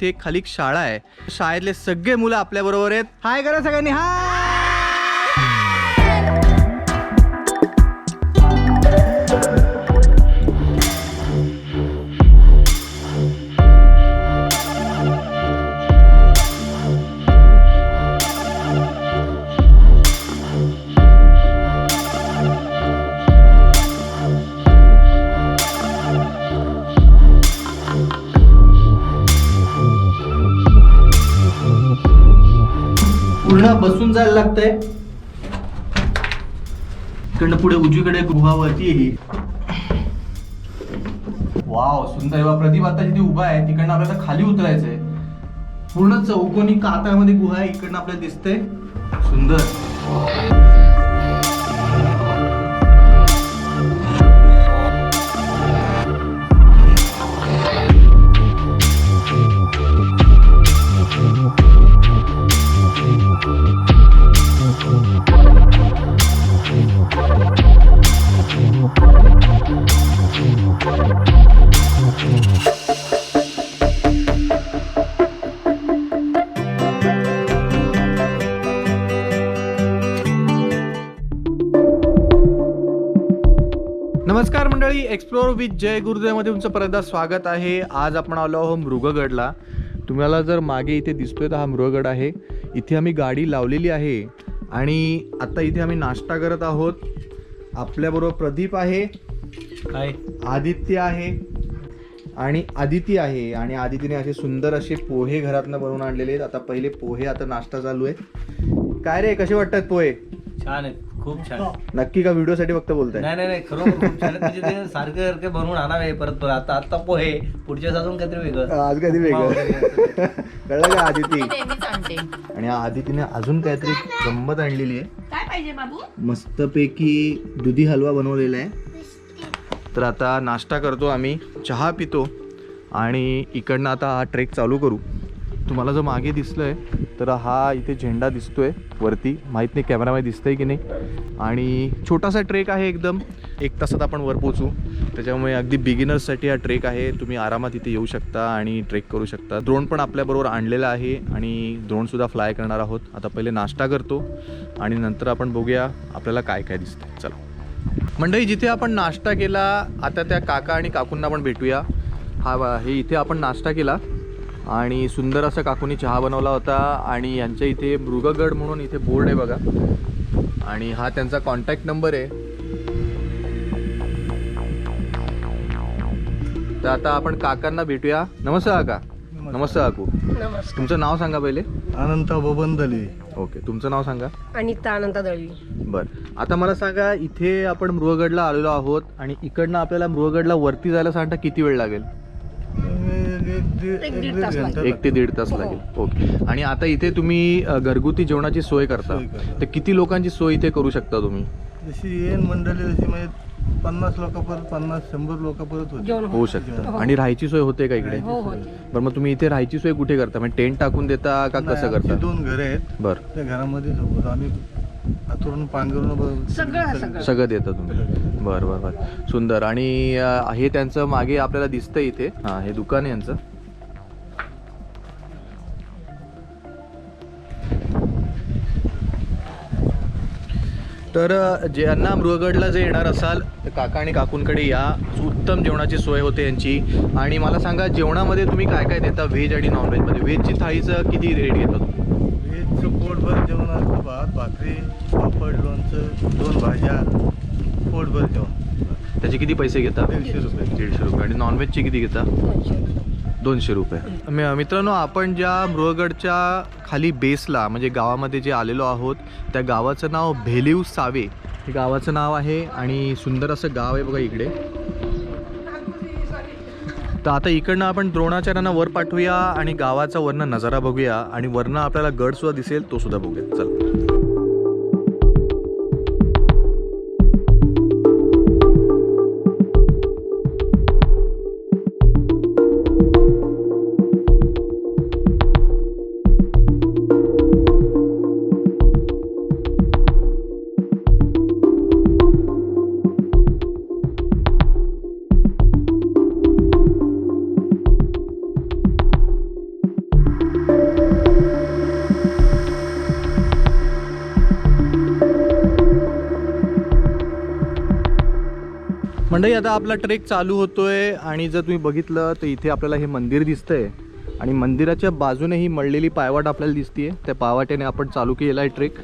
ते खाली एक शाळा आहे. शाळेतले सगळे मुलं आपल्या बरोबर आहेत. हाय करा सगळ्यांनी हाय! करायला लागतंय. इकडनं पुढे उजवीकडे गुहावरती येईल. वाव सुंदर. वा प्रदीप आता जिथे उभा आहे तिकडनं आपल्याला खाली उतरायचंय. पूर्ण चौकोनी कातळामध्ये गुहा आहे इकडनं आपल्याला दिसतंय. सुंदर. नमस्कार मंडळी एक्सप्लोर विथ जय गुरुदेवमध्ये तुमचं परतदा स्वागत आहे. आज आपण आलो आहोत मृगगडला. तुम्हाला जर मागे इथे दिसतोय तर हा मृगगड आहे. इथे आम्ही गाडी लावलेली आहे आणि आता इथे आम्ही नाश्ता करत आहोत. आपल्याबरोबर प्रदीप आहे. काय? आदित्य आहे आणि आदिती आहे. आणि आदितीने असे सुंदर असे पोहे घरातनं बनवून आणलेले आहेत. आता पहिले पोहे आता नाश्ता चालू आहे. काय रे कसे वाटतात पोहे? छान आहे खूप छान. नक्की का व्हिडिओसाठी फक्त बोलताय? नाही नाही नाही खरोखर खूप छान म्हणजे ते सारखं सारखं बनवून आणावे परत परत. आता आता पोहे पुढच्या अजून काहीतरी वेगळं. आज कधी वेगळं. कळलं का आदिती? आणि आदितीने अजून काहीतरी गंमत आणलेली आहे. काय पाहिजे बाबू? मस्तपैकी दुधी हलवा बनवलेला आहे. तर आता नाश्ता करतो आम्ही चहा पितो आणि इकडनं आता हा ट्रेक चालू करू. तुम्हाला जो मागे दिसतोय तर हा इथे झेंडा दिसतोय वरती. माहीत नाही कॅमेरामध्ये दिसतंय की नाही. आणि छोटासा ट्रेक आहे एकदम. एक तासात आपण वर पोचू त्याच्यामुळे अगदी बिगिनर्ससाठी हा ट्रेक आहे. तुम्ही आरामात इथे येऊ शकता आणि ट्रेक करू शकता. ड्रोन पण आपल्याबरोबर आणलेला आहे आणि ड्रोनसुद्धा फ्लाय करणार आहोत. आता पहिले नाश्ता करतो आणि नंतर आपण बघूया आपल्याला काय काय दिसतं चला. मंडळी जिथे आपण नाश्ता केला आता त्या काका आणि काकूंना पण भेटूया. हा बा हे इथे आपण नाश्ता केला आणि सुंदर असा काकूंनी चहा बनवला होता आणि यांच्या इथे मृगगड म्हणून इथे बोर्ड आहे बघा. आणि हा त्यांचा कॉन्टॅक्ट नंबर आहे. तर आता आपण काकांना भेटूया. नमस्कार काका. नमस्ते काकू. नमस्कार. तुमचं नाव सांगा पहिले? अनंत बबंदले ओके तुमचं नाव सांगा? अनिता अनंत दळवी. बरं. आता मला सांगा इथे आपण मृगगडला आलेलो आहोत आणि इकडनं आपल्याला मृगगडला वरती जायला सांगता किती वेळ लागेल? एक दीड तास लागेल. एक ते दीड तास लागेल. ओके. आणि आता इथे तुम्ही अ, घरगुती जेवणाची सोय करता. सोय करतो. तर किती लोकांची सोय इथे करू शकता तुम्ही? जशी येण मंडळी जशी म्हणजे पन्नास लोकांपर्यंत पन्नास शंभर लोकांपर्यंत होती. होऊ जेवण. शकतं आणि राहायची सोय होते का इकडे? हो. बरं मग तुम्ही इथे राहायची सोय कुठे करता? म्हणजे टेंट टाकून देता का नाही, कसं आमची करता? दोन घरे आहेत. बरं. त्या घरामध्ये झोपतो आम्ही हातरून पांघरून ब- सगळं, सगळं. सगळं. देता तुम्ही. बरं बरं बरं. सुंदर. आणि अ, हे त्यांचं मागे आपल्याला दिसतं इथे. हां हे दुकान आहे यांचं. तर ज्यांना मृगगडला जे येणार असाल तर काका आणि काकूंकडे या. उत्तम जेवणाची सोय होते यांची. आणि मला सांगा जेवणामध्ये तुम्ही काय काय देता व्हेज आणि नॉनव्हेजमध्ये? व्हेजची थाळीचं किती रेट घेता तुम्ही? व्हेजचं पोटभर जेवण असतं भात भाकरी पापड लोणचं दोन भाज्या पोटभर जेवण. त्याचे किती पैसे घेता? दीडशे रुपये. दीडशे रुपये. आणि नॉनव्हेजचे किती घेता? दोनशे रुपये. मित्रांनो आपण ज्या मृगगडच्या खाली बेसला म्हणजे गावामध्ये जे आलेलो आहोत त्या गावाचं नाव भेलिव सावे. हे गावाचं नाव आहे आणि सुंदर असं गाव आहे बघा इकडे. तर आता इकडनं आपण द्रोणाचार्यांना वर पाठवूया आणि गावाचा वरनं नजारा बघूया आणि वरनं आपल्याला गड सुद्धा दिसेल तो सुद्धा बघूया. चल. मंडळी आता आपला ट्रेक चालू होतोय आणि जर तुम्ही बघितलं तर इथे आपल्याला हे मंदिर दिसतंय. आणि मंदिराच्या बाजूने ही मळलेली पायवाट आपल्याला दिसतीये. त्या पायवाटेने आपण चालू केलेला आहे ट्रेक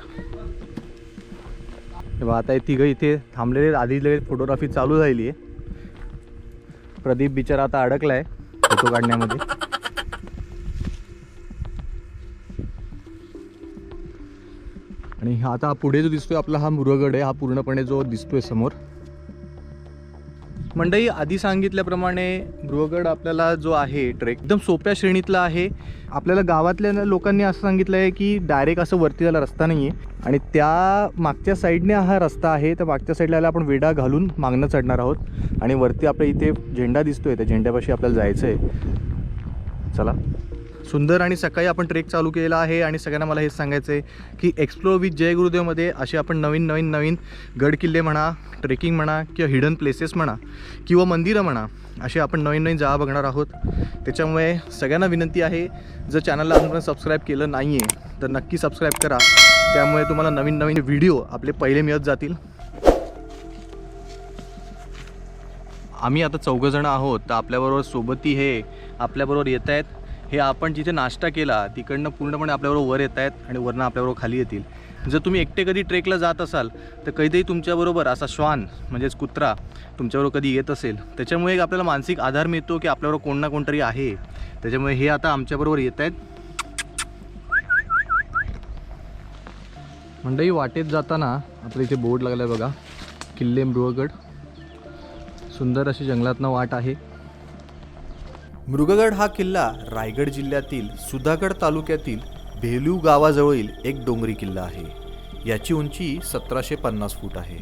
तेव्हा आता तिघं इथे थांबलेले आधी लगेच फोटोग्राफी चालू झालेली आहे प्रदीप बिचारा आता अडकलाय फोटो काढण्यामध्ये. आणि हा आता पुढे जो दिसतोय आपला हा मुरगड आहे हा पूर्णपणे जो दिसतोय समोर. मंडई आधी सांगितल्याप्रमाणे गृहगड आपल्याला जो आहे ट्रेक एकदम सोप्या श्रेणीतला आहे. आपल्याला गावातल्या लोकांनी असं सांगितलं आहे की डायरेक्ट असं वरती जायला रस्ता नाही आहे आणि त्या मागच्या साईडने हा रस्ता आहे त्या मागच्या साईडला आपण वेडा घालून मागणं चढणार आहोत. आणि वरती आपल्या इथे झेंडा दिसतोय त्या झेंड्यापाशी आपल्याला जायचं आहे चला. सुंदर आणि सकाळी आपण ट्रेक चालू केलेला आहे आणि सगळ्यांना मला हेच सांगायचं आहे की एक्सप्लोर विथ जय गुरुदेवमध्ये असे आपण नवीन नवीन नवीन गड किल्ले म्हणा ट्रेकिंग म्हणा किंवा हिडन प्लेसेस म्हणा किंवा मंदिरं म्हणा असे आपण नवीन नवीन जागा बघणार आहोत. त्याच्यामुळे सगळ्यांना विनंती आहे जर चॅनलला अजूनपर्यंत सबस्क्राईब केलं नाही आहे तर नक्की सबस्क्राईब करा. त्यामुळे तुम्हाला नवीन नवीन व्हिडिओ आपले पहिले मिळत जातील. आम्ही आता चौघंजणं आहोत तर आपल्याबरोबर सोबती हे आपल्याबरोबर येत आहेत हे आपण जिथे नाश्ता केला तिकडनं पूर्णपणे आपल्याबरोबर वर येत आहेत आणि वरनं आपल्याबरोबर खाली येतील. जर तुम्ही एकटे कधी ट्रेकला जात असाल तर कधीतरी तुमच्याबरोबर असा श्वान म्हणजेच कुत्रा तुमच्याबरोबर कधी येत असेल त्याच्यामुळे एक आपल्याला मानसिक आधार मिळतो की आपल्याबरोबर कोण ना कोणतरी आहे. त्याच्यामुळे हे आता आमच्याबरोबर येत आहेत. मंडई वाटेत जाताना आपलं इथे बोर्ड लागला आहे बघा. किल्ले मृहगड सुंदर अशी जंगलातनं वाट आहे. मृगगड हा किल्ला रायगड जिल्ह्यातील सुधागड तालुक्यातील भेलू गावाजवळील एक डोंगरी किल्ला आहे. याची उंची सतराशे पन्नास फूट आहे.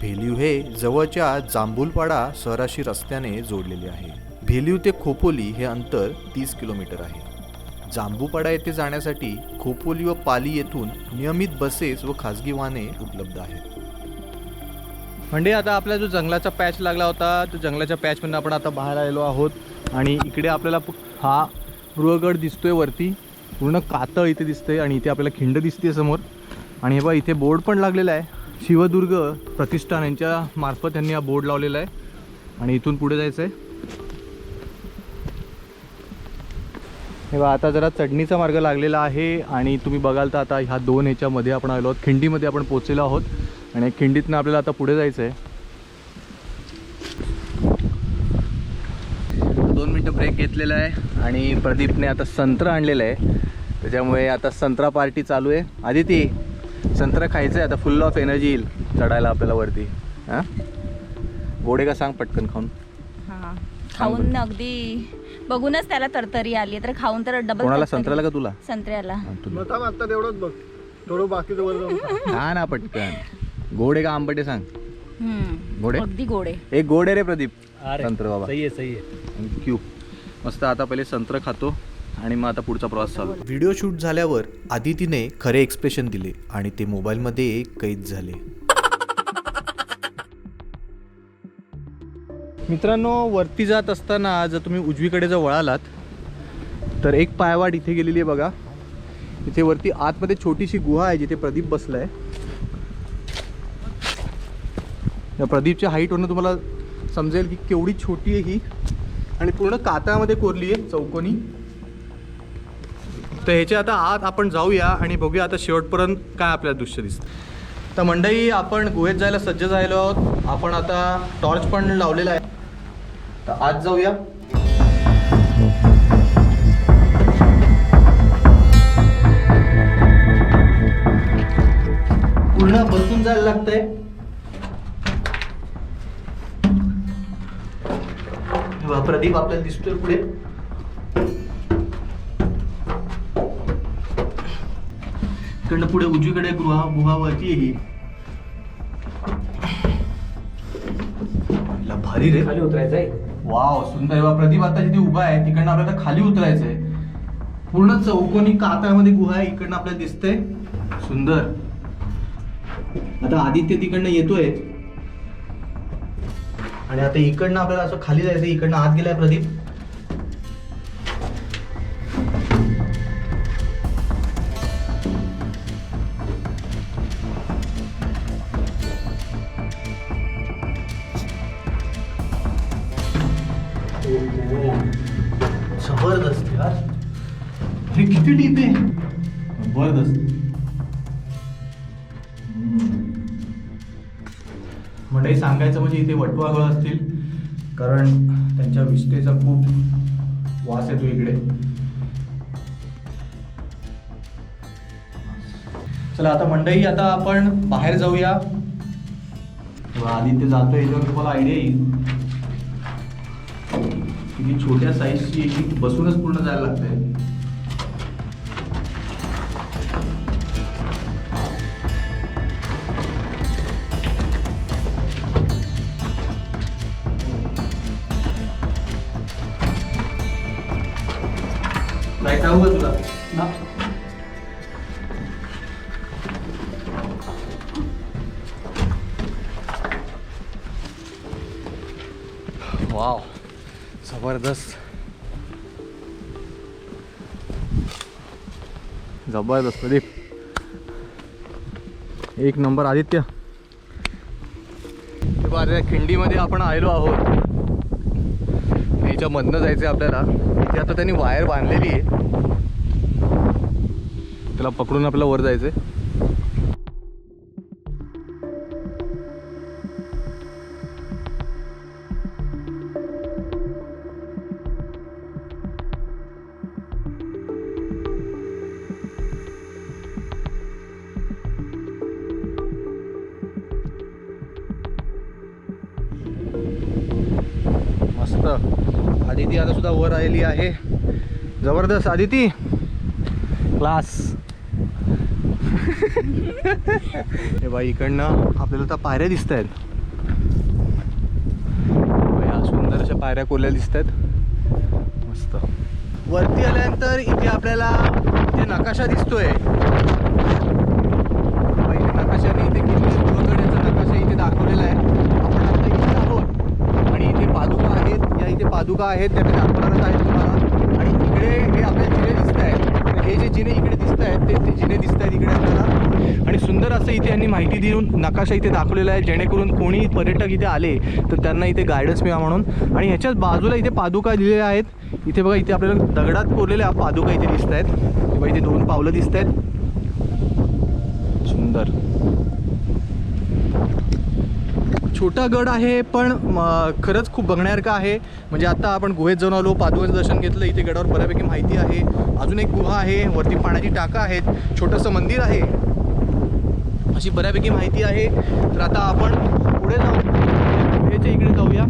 भेल्यू हे जवळच्या जांभूलपाडा शहराशी रस्त्याने जोडलेले आहे. भेलीव ते खोपोली हे अंतर तीस किलोमीटर आहे. जांभूपाडा येथे जाण्यासाठी खोपोली व पाली येथून नियमित बसेस व खाजगी वाहने उपलब्ध आहेत. म्हणजे आता आपला जो जंगलाचा पॅच लागला होता तो जंगलाच्या पॅचमधून आपण आता बाहेर आलेलो आहोत. आणि इकडे आपल्याला हा गृहगड दिसतोय वरती. पूर्ण कातळ इथे दिसतंय आणि इथे आपल्याला खिंड दिसते समोर. आणि हे बघा इथे बोर्ड पण लागलेला आहे. शिवदुर्ग प्रतिष्ठान यांच्या मार्फत त्यांनी हा बोर्ड लावलेला आहे. आणि इथून पुढे जायचं आहे हे बघा आता जरा चढणीचा मार्ग लागलेला आहे. आणि तुम्ही बघाल तर आता ह्या दोन ह्याच्यामध्ये आपण आलो आहोत. खिंडीमध्ये आपण पोचलेलो आहोत. आणि खिंडीतनं आपल्याला आता पुढे जायचं आहे दोन मिनटं ब्रेक घेतलेला आहे आणि प्रदीपने आता संत्र आणलेलं आहे. त्याच्यामुळे आता संत्रा पार्टी चालू आहे. आदिती संत्र खायचं आहे आता फुल ऑफ एनर्जी येईल चढायला आपल्याला वरती. हां? गोडे का सांग पटकन खाऊन. हा. खाऊन अगदी बघूनच त्याला तरतरी आली तर खाऊन तर डबल कोणाला? संत्र्याला का तुला? संत्र्याला. तेवढंच बघ. थोडं बाकीचं वर जाऊन हा ना पटकन. गोडे का आंबटे सांग? गोडे? अगदी गोडे. एक गोड आहे रे प्रदीप संत्र बाबा. सही आहे सही आहे. थँक्यू मस्त आता पहिले संत्र खातो आणि मग आता पुढचा प्रवास चालू. व्हिडिओ शूट झाल्यावर आदितीने खरे एक्सप्रेशन दिले आणि ते मोबाईलमध्ये कैद झाले. मित्रांनो वरती जात असताना जर तुम्ही उजवीकडे जर वळालात तर एक पायवाट इथे गेलेली आहे बघा. इथे वरती आतमध्ये छोटीशी गुहा आहे जिथे प्रदीप बसलाय. या प्रदीपच्या हाईटवरनं तुम्हाला समजेल की केवढी छोटी आहे ही. आणि पूर्ण कातळामध्ये कोरली आहे चौकोनी. तर ह्याच्या आता आत आपण जाऊया आणि बघूया आता शेवटपर्यंत काय आपल्याला दृश्य दिसतं. तर मंडई आपण गुहेत जायला सज्ज झालेलो आहोत. आपण आता टॉर्च पण लावलेला आहे. तर आत जाऊया. पूर्ण बसून जायला लागतंय. हे बघा, प्रदीप आपल्याला दिसतोय पुढे. इकडनं पुढे उजवीकडे गृहा गुहावरती आहे ही. ला भारी रे. खाली उतरायचं आहे वाव सुंदर. बा प्रदीप आता जिथे उभा आहे तिकडनं आपल्याला खाली उतरायचंय. पूर्ण चौकोनी कातळामध्ये गुहा आहे इकडनं आपल्याला दिसतंय. सुंदर. आता आदित्य तिकडनं येतोय. आणि आता इकडनं आपल्याला असं खाली जायचं इकडनं आत गेलाय प्रदीप. जबरदस्त यार. अरे किती डीप आहे? जबरदस्त. सांगायचं म्हणजे इथे वटवाघळ असतील. कारण त्यांच्या विष्ठेचा खूप वास येतो इकडे. चला आता मंडई आता आपण बाहेर जाऊया. आदित्य जातोय याच्यावर तुम्हाला आयडिया येईल. किती छोट्या साईजची बसूनच पूर्ण जायला लागतंय. उगाच तुला ना. वाव जबरदस्त जबरदस्त प्रदीप एक नंबर आदित्य. खिंडीमध्ये आपण आलेलो आहोत. याच्यामधनं जायचं आहे आपल्याला इथे आता त्यांनी वायर बांधलेली आहे. त्याला पकडून आपल्याला वर जायचं आहे आदिती आता सुद्धा वर आलेली आहे. जबरदस्त आदिती. क्लास. हे बाई इकडनं आपल्याला आता पायऱ्या दिसत आहेत या सुंदर अशा पायऱ्या कोरल्या दिसत आहेत मस्त. वरती आल्यानंतर इथे आपल्याला इथे नकाशा दिसतोय बाई, इथे नकाशाने इथे किल्ले गडयाचा नकाशा इथे दाखवलेला आहे आपण आता इथे आहोत आणि इथे पादुका आहेत सुद्धा आहेत त्या मी दाखवणारच आहेत तुम्हाला. आणि इकडे हे आपले जिने दिसत आहेत तर हे जे जिने इकडे दिसत आहेत ते ते जिने दिसत आहेत इकडे आपल्याला. आणि सुंदर असं इथे यांनी माहिती देऊन नकाशा इथे दाखवलेला आहे जेणेकरून कोणी पर्यटक इथे आले तर त्यांना इथे गायडन्स मिळा म्हणून. आणि ह्याच्याच बाजूला इथे पादुका दिलेल्या आहेत. इथे बघा इथे आपल्याला दगडात कोरलेल्या पादुका इथे दिसत आहेत किंवा इथे दोन पावलं दिसत आहेत सुंदर. छोटा गड आहे पण म, खरंच खूप बघण्यासारखं आहे. म्हणजे आता आपण गुहेत जाऊन आलो पादुकाचं दर्शन घेतलं इथे गडावर बऱ्यापैकी माहिती आहे. अजून एक गुहा आहे वरती पाण्याची टाका आहेत छोटंसं मंदिर आहे. अशी बऱ्यापैकी माहिती आहे. तर आता आपण पुढे जाऊ गुहेच्या इकडे जाऊया.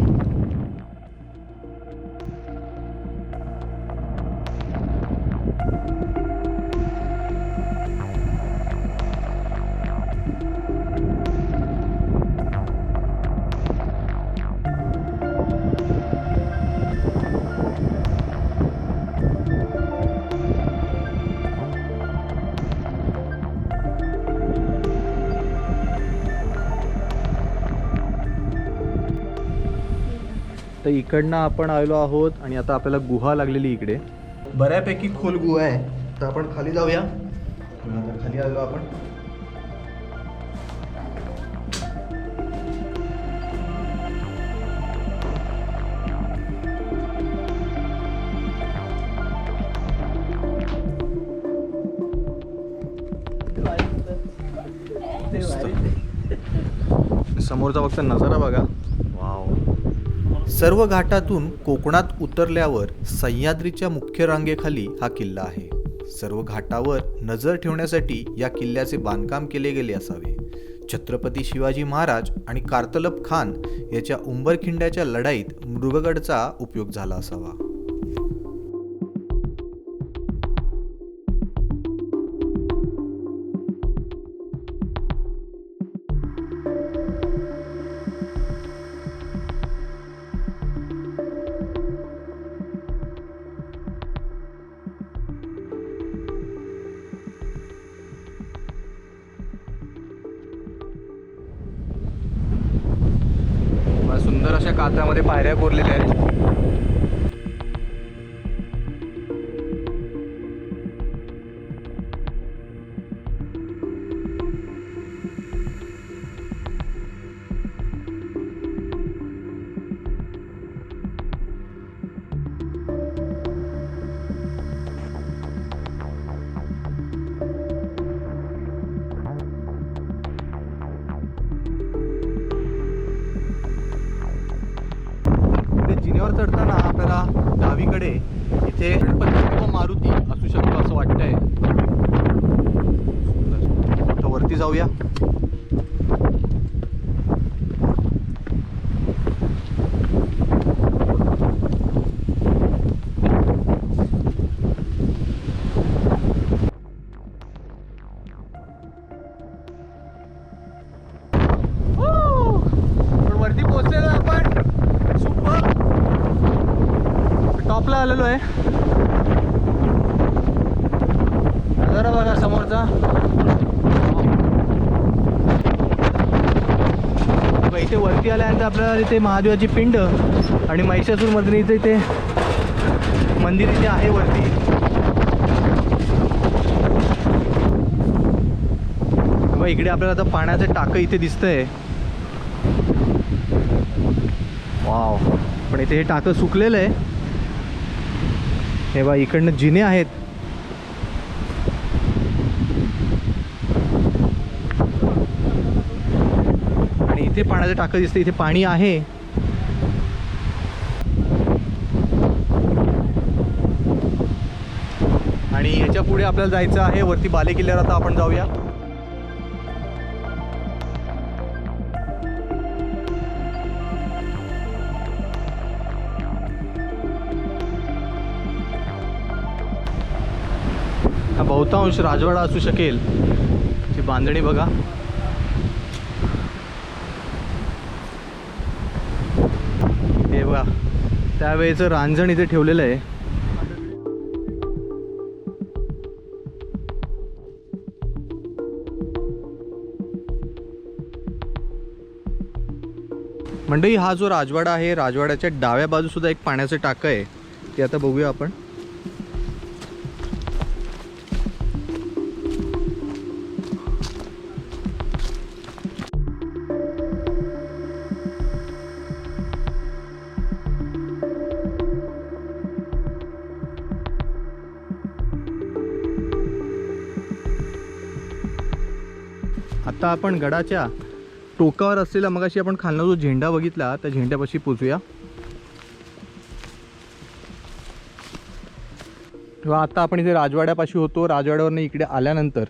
इकडनं आपण आलो आहोत आणि आता आपल्याला गुहा लागलेली इकडे. बऱ्यापैकी खोल गुहा आहे. तर आपण खाली जाऊया. आता खाली आलो आपण. समोरचा फक्त नजारा बघा. सर्व घाटातून कोकणात उतरल्यावर सह्याद्रीच्या मुख्य रांगेखाली हा किल्ला आहे. सर्व घाटावर नजर ठेवण्यासाठी या किल्ल्याचे बांधकाम केले गेले असावे. छत्रपती शिवाजी महाराज आणि कार्तलब खान याच्या उंबरखिंड्याच्या लढाईत मृगगडचा उपयोग झाला असावा. सुंदर कात्रामध्ये पायऱ्या कोरलेल्या आहेत. चढताना आपल्याला डावीकडे इथे गणपती किंवा मारुती असू शकतो असं वाटतंय. तर वरती जाऊया. शेवटी आल्यानंतर आपल्याला इथे महादेवाची पिंड आणि महिषासूर मर्दिनीचं इथे मंदिर इथे आहे वरती. इकडे आपल्याला आता पाण्याचं टाकं इथे दिसतंय. वाव. पण इथे हे टाकं सुकलेलं आहे. हे बा इकडनं जिने आहेत आणि इथे पाण्याचं टाकं दिसतं. इथे पाणी आहे. आणि याच्यापुढे आपल्याला जायचं आहे. वरती बाले किल्ल्यावर आता आपण जाऊया. हा बहुतांश राजवाडा असू शकेल. ती बांधणी बघा हे बघा त्यावेळेचं रांजण इथे ठेवलेलं आहे. मंडळी हा जो राजवाडा आहे राजवाड्याच्या डाव्या बाजू सुद्धा एक पाण्याचं टाकं आहे. ते आता बघूया आपण. आता आपण गडाच्या टोकावर असलेला मगाशी आपण खालना जो झेंडा बघितला त्या झेंड्यापाशी पोचूया. किंवा आता आपण इथे राजवाड्यापाशी होतो. राजवाड्यावरनं इकडे आल्यानंतर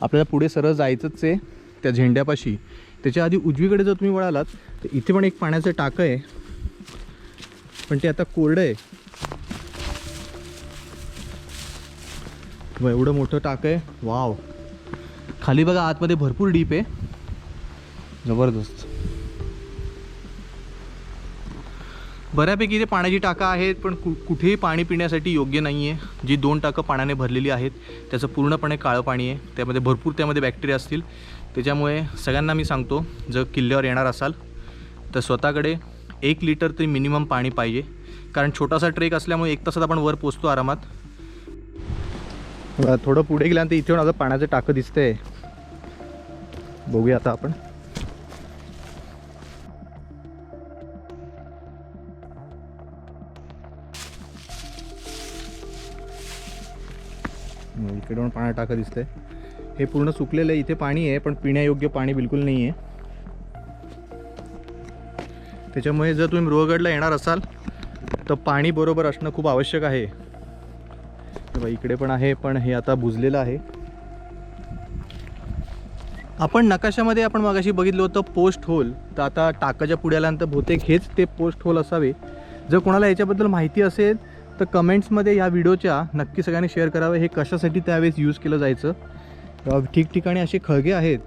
आपल्याला पुढे सरळ जायचंच आहे त्या झेंड्यापाशी. त्याच्या आधी उजवीकडे जर तुम्ही वळालात तर इथे पण एक पाण्याचं टाकं आहे. पण ते आता कोरडं आहे. एवढं मोठं टाकं आहे. वाव. खाली बघा आतमध्ये भरपूर डीप आहे. जबरदस्त. बऱ्यापैकी इथे पाण्याची टाका आहेत पण कु कुठेही पाणी पिण्यासाठी योग्य नाही आहे जी दोन टाकं पाण्याने भरलेली आहेत त्याचं पूर्णपणे काळं पाणी आहे. त्यामध्ये भरपूर त्यामध्ये बॅक्टेरिया असतील. त्याच्यामुळे सगळ्यांना मी सांगतो जर किल्ल्यावर येणार असाल तर स्वतःकडे एक लिटर तरी मिनिमम पाणी पाहिजे. कारण छोटासा ट्रेक असल्यामुळे एक तासात आपण वर पोचतो आरामात. थोडं पुढे गेल्यानंतर इथे माझं पाण्याचं टाकं दिसतंय. बघूया आता आपण. इकडून इकडे पण पाण्यात टाकं दिसतंय. हे पूर्ण सुकलेलं आहे इथे पाणी आहे पण पिण्यायोग्य पाणी बिलकुल नाही आहे त्याच्यामुळे जर तुम्ही रोहगडला येणार असाल तर पाणी बरोबर असणं खूप आवश्यक आहे. तेव्हा इकडे पण आहे पण हे आता बुजलेलं आहे. आपण नकाशामध्ये आपण मगाशी बघितलं होतं पोस्ट होल तर आता टाकाच्या पुढे आल्यानंतर बहुतेक हेच ते पोस्ट होल असावे. जर कोणाला याच्याबद्दल माहिती असेल तर कमेंट्समध्ये या व्हिडिओच्या नक्की सगळ्यांनी शेअर करावं. हे कशासाठी त्यावेळेस यूज केलं जायचं? ठिकठिकाणी असे खळगे आहेत.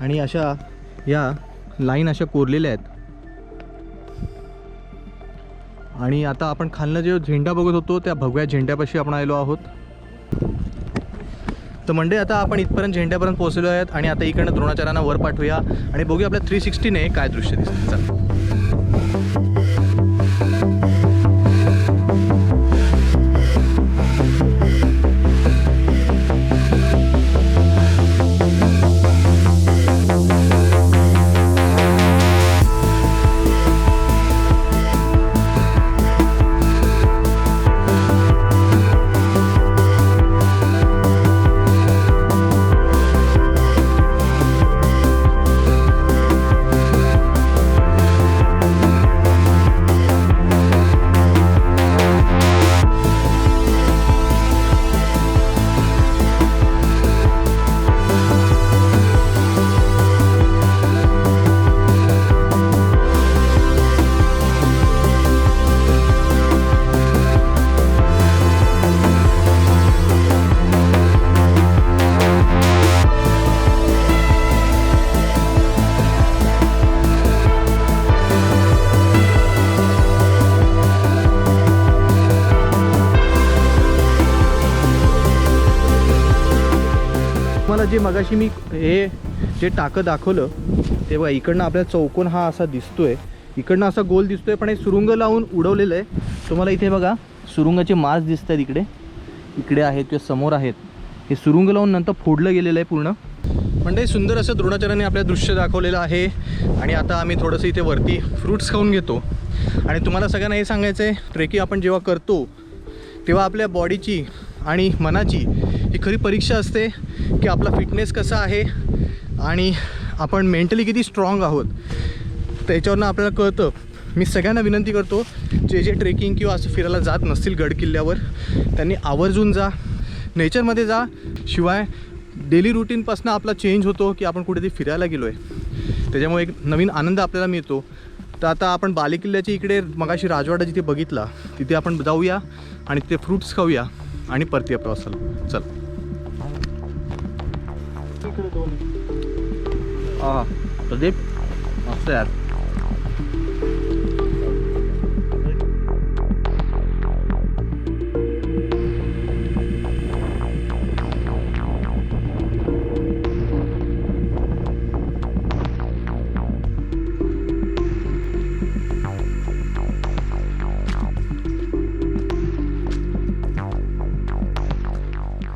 आणि अशा या लाईन अशा कोरलेल्या आहेत. आणि आता आपण खालनं जे झेंडा बघत होतो त्या भगव्या झेंड्यापाशी आपण आलेलो आहोत. तर म्हणजे आता आपण इथपर्यंत झेंड्यापर्यंत पोहोचलो आहेत आणि आता इकडनं द्रोणाचार्यांना वर पाठवूया आणि बघूया आपल्या थ्री सिक्स्टीने काय दृश्य दिसतं. जे मगाशी मी हे जे टाकं दाखवलं ते बघा इकडनं आपल्या चौकोन हा असा दिसतोय. इकडनं असा गोल दिसतोय पण हे सुरुंग लावून उडवलेलं आहे. तुम्हाला इथे बघा सुरुंगाचे मास दिसत आहेत इकडे. इकडे आहेत किंवा समोर आहेत. हे सुरुंग लावून नंतर फोडलं गेलेलं आहे पूर्ण. म्हणजे सुंदर असं द्रोणाचार्याने आपल्या दृश्य दाखवलेलं आहे. आणि आता आम्ही थोडंसं इथे वरती फ्रूट्स खाऊन घेतो. आणि तुम्हाला सगळ्यांना हे सांगायचं आहे ट्रेकिंग आपण जेव्हा करतो तेव्हा आपल्या बॉडीची आणि मनाची ही खरी परीक्षा असते की आपला फिटनेस कसा आहे आणि आपण मेंटली किती स्ट्रॉंग आहोत. त्याच्यावरनं आपल्याला कळतं. मी सगळ्यांना विनंती करतो जे जे ट्रेकिंग किंवा असं फिरायला जात नसतील गड किल्ल्यावर त्यांनी आवर्जून जा. नेचरमध्ये जा. शिवाय डेली रुटीनपासून आपला चेंज होतो की आपण कुठेतरी फिरायला गेलो आहे त्याच्यामुळे एक नवीन आनंद आपल्याला मिळतो. तर आता आपण बालेकिल्ल्याच्या इकडे मगाशी राजवाडा जिथे बघितला तिथे आपण जाऊया आणि तिथे फ्रुट्स खाऊया आणि परतीया प्रवासाला. चल. हा प्रदीप मस्त यार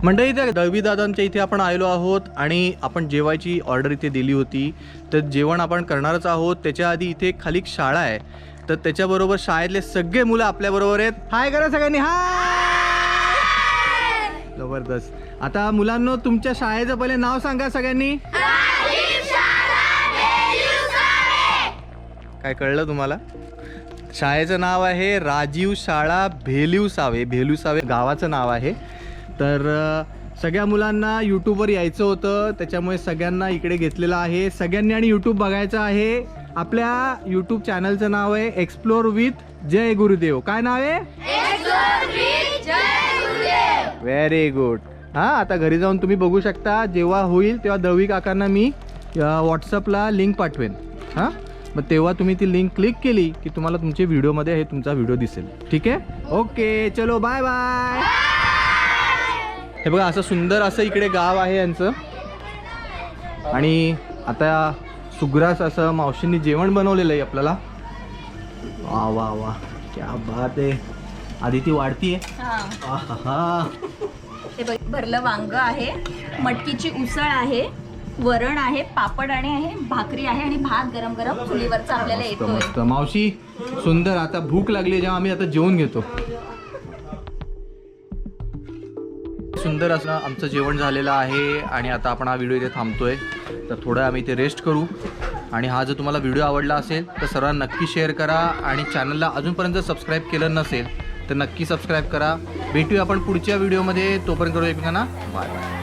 मंडळी त्या दळवीदादांच्या इथे आपण आलेलो आहोत आणि आपण जेवायची ऑर्डर इथे दिली होती. तर जेवण आपण करणारच आहोत. त्याच्या आधी इथे खाली एक शाळा आहे. तर त्याच्याबरोबर शाळेतले सगळे मुलं आपल्याबरोबर आहेत. हाय करा सगळ्यांनी हाय! जबरदस्त. आता मुलांनो तुमच्या शाळेचं पहिले नाव सांगा सगळ्यांनी. काय कळलं तुम्हाला? शाळेचं नाव आहे राजीव शाळा भेलीव सावे. भेलू सावे गावाचं नाव आहे. तर सगळ्या मुलांना यूट्यूबवर यायचं होतं. त्याच्यामुळे सगळ्यांना इकडे घेतलेलं आहे. सगळ्यांनी आणि यूट्यूब बघायचं आहे. आपल्या यूट्यूब चॅनलचं नाव आहे एक्सप्लोर विथ जय गुरुदेव. काय नाव आहे? व्हेरी गुड हां आता घरी जाऊन तुम्ही बघू शकता. जेव्हा होईल तेव्हा दळवी काकांना मी व्हॉट्सअपला लिंक पाठवेन. हां? मग तेव्हा तुम्ही ती लिंक क्लिक केली की तुम्हाला तुमच्या व्हिडिओमध्ये हे तुमचा व्हिडिओ दिसेल. ठीक आहे? ओके चलो बाय बाय हे बघा असं सुंदर असं इकडे गाव आहे यांचं. आणि आता सुग्रास असं मावशींनी जेवण बनवलेलं आहे आपल्याला. वा वा वा. क्या बात आहे. आधी ती वाढतीये. हा. आहा ते बघ भरलं वांग आहे मटकीची उसळ आहे वरण आहे पापड आणि आहे भाकरी आहे आणि भात गरम गरम चुलीवरचा आपल्याला मस्त मावशी सुंदर. आता भूक लागली जेव्हा आम्ही आता जेवण घेतो. सुंदर असं आमचं जेवण झालेलं आहे आणि आता आपण हा व्हिडिओ इथे थांबतोय. तर थोडं आम्ही इथे रेस्ट करू. आणि हा जर तुम्हाला व्हिडिओ आवडला असेल तर सर्वांना नक्की शेअर करा आणि चॅनलला अजूनपर्यंत सबस्क्राईब केलं नसेल तर नक्की सबस्क्राईब करा. भेटूया आपण पुढच्या व्हिडिओमध्ये. तोपर्यंत करू एकमेकांना बाय बाय